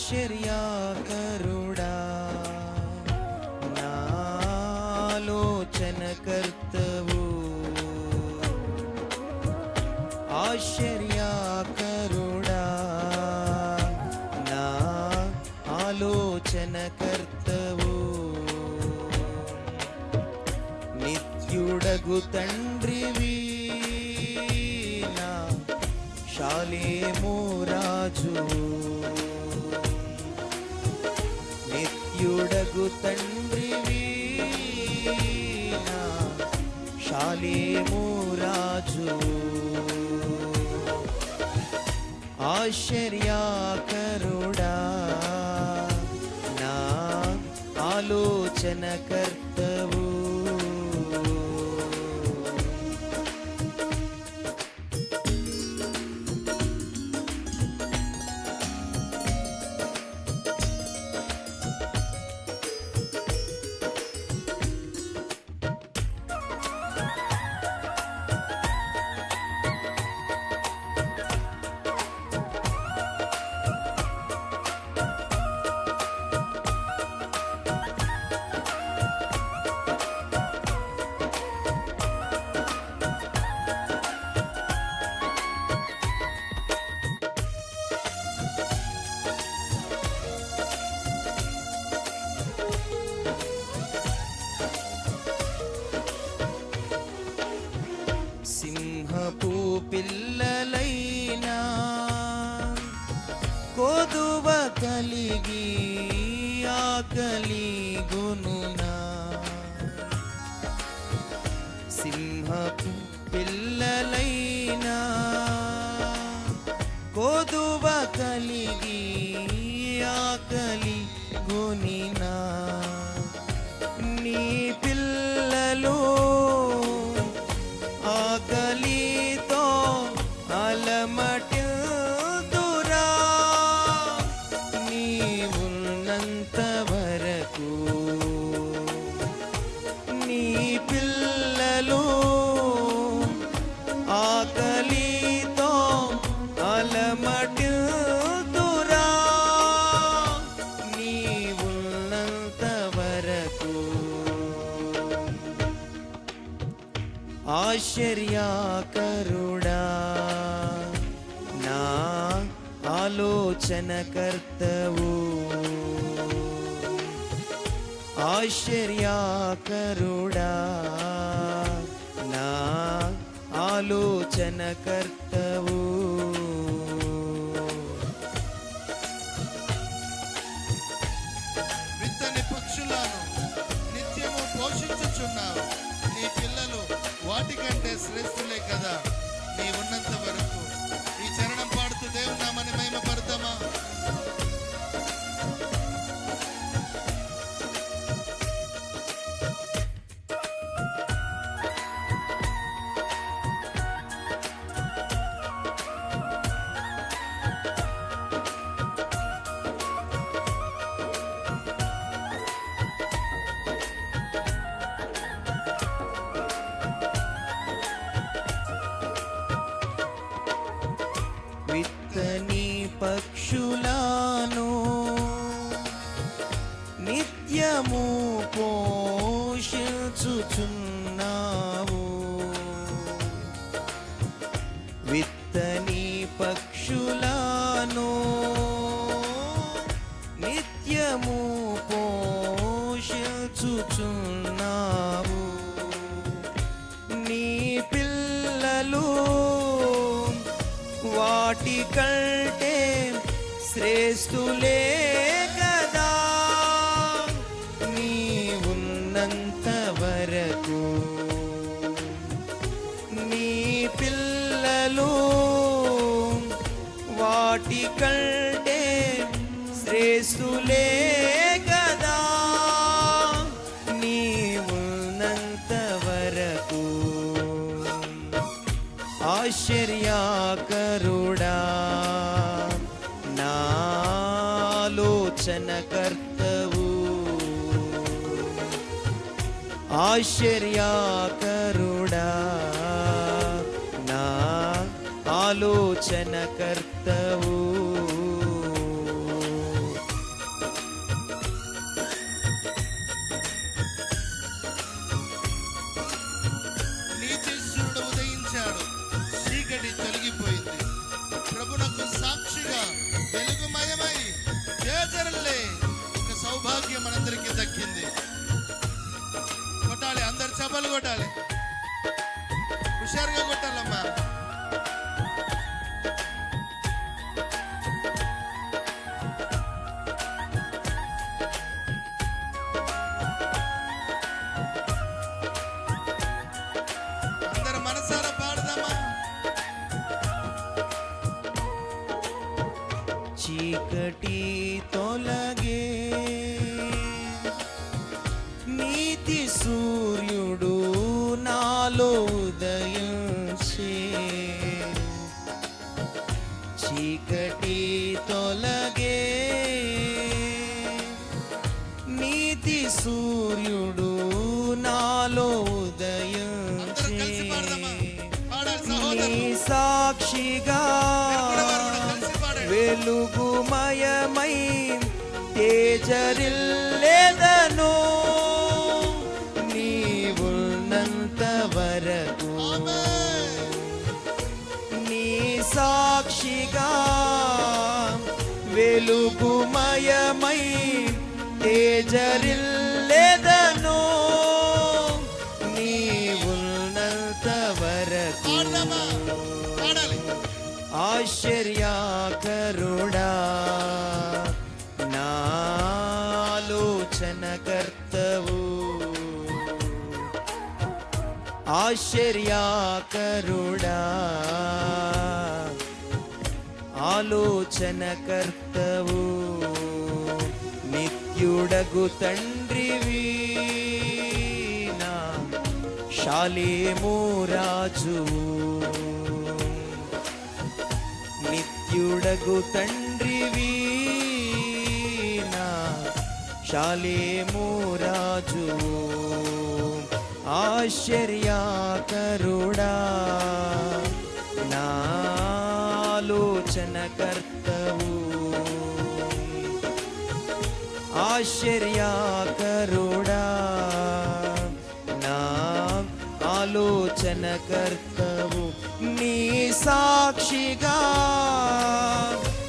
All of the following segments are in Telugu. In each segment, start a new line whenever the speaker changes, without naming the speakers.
ఆశ్చర్యాకరుడా నాలోచన కర్తవు ఆశ్చర్యా కరుడా. నా ఆలోచన కర్తవు నిత్యుడగు తండ్రివి నా శాలేమో రాజు. తండ్రివి నా రాజు ఆశ్చర్యాకరుడా నా ఆలోచన కర్తవు పిల్లలైనా కొదువ కలిగి ఆకలి గును. ఆశ్చర్యాకరుడా నా ఆలోచనకర్తవు. ఆశ్చర్యాకరుడా నా
ఆలోచనకర్తవు. పోషించుచున్నావు.
విత్తని పక్షులను నిత్యము పోషించుచున్నావు. నీ పిల్లలు వాటి కంటే శ్రేష్ఠులే వాటి కంటే శ్రేష్ఠులే కదా. నీవున్నంత వరకు ఆశ్చర్యాకరుడా. నాలోచన కర్తవు ఆశ్చర్యాకరుడా. నా చేస్తవు. నీతేశ్వరుడు
ఉదయించాడు. చీకటి తొలగిపోయింది. ప్రభునకు సాక్షిగా వెలుగుమయమై చేజరలే ఒక సౌభాగ్యం మనందరికీ దక్కింది. కొట్టాలి అందరు చెప్పలు కొట్టాలి.
హుషారుగా చీకటి తొలగే. నీతి సూర్యుడు నాలో ఉదయించే. చీకటి తొలగే. నీతి సూర్యుడు నాలో ఉదయించే. సాక్షిగా
మీరు
తేజరిల్లెదను నీవున్నంత వరకు
ఆమేన్.
నీ సాక్షిగా వెలుగుమయమై తేజరిల్లెదను నీవున్నంత వరకు
పాడదామా
ఆశ్చర్యా కరుడా. ఆలోచన కర్తవు నిత్యుడగు తండ్రివి నా శాలేమో రాజువు నిత్యుడగు తండ్రివి నా శాలేమో రాజు. ఆశ్చర్యాకరుడా నాలోచనకర్తవు ఆశ్చర్యాకరుడా నా ఆలోచనకర్తవు. నీ సాక్షిగా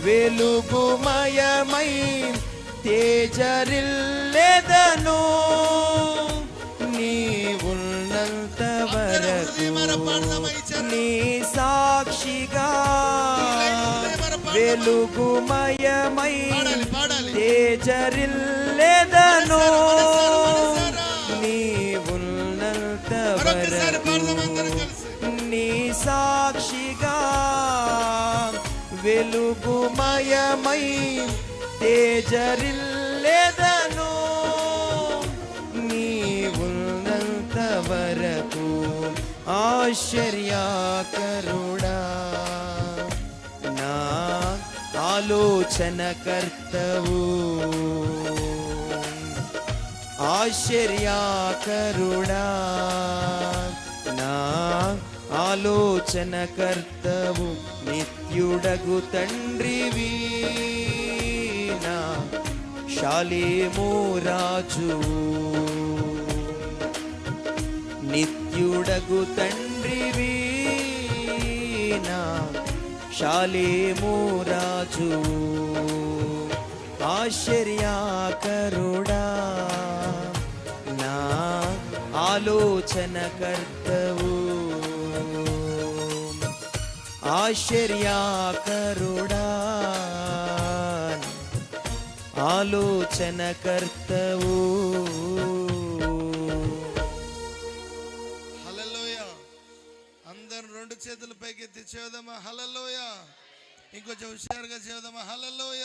వెలుగుమయమై తేజరిల్లెదను. నీ సాక్షిగా వెలుగుమయమై తేజరిల్లెదను వరకు
కలిసి.
నీ సాక్షిగా వెలుగుమయమై తేజరిల్లెదను ఆశ్చర్య కరుడా నా ఆలోచన కర్తవు ఆశ్చర్య కరుడా నా ఆలోచన కర్తవు నిత్యుడగు తండ్రివి నా శాలేమో రాజు నిత్య నిత్యుడగు తండ్రివి నా శాలేమో రాజు. ఆశ్చర్యాకరుడా నా ఆలోచనకర్తవు ఆశ్చర్యాకరుడా ఆలోచనకర్తవు
రెండు చేతులు పైకెత్తి చేద్దామా హలలోయ ఇంకొంచెం హుషారుగా చేద్దామా హలలోయ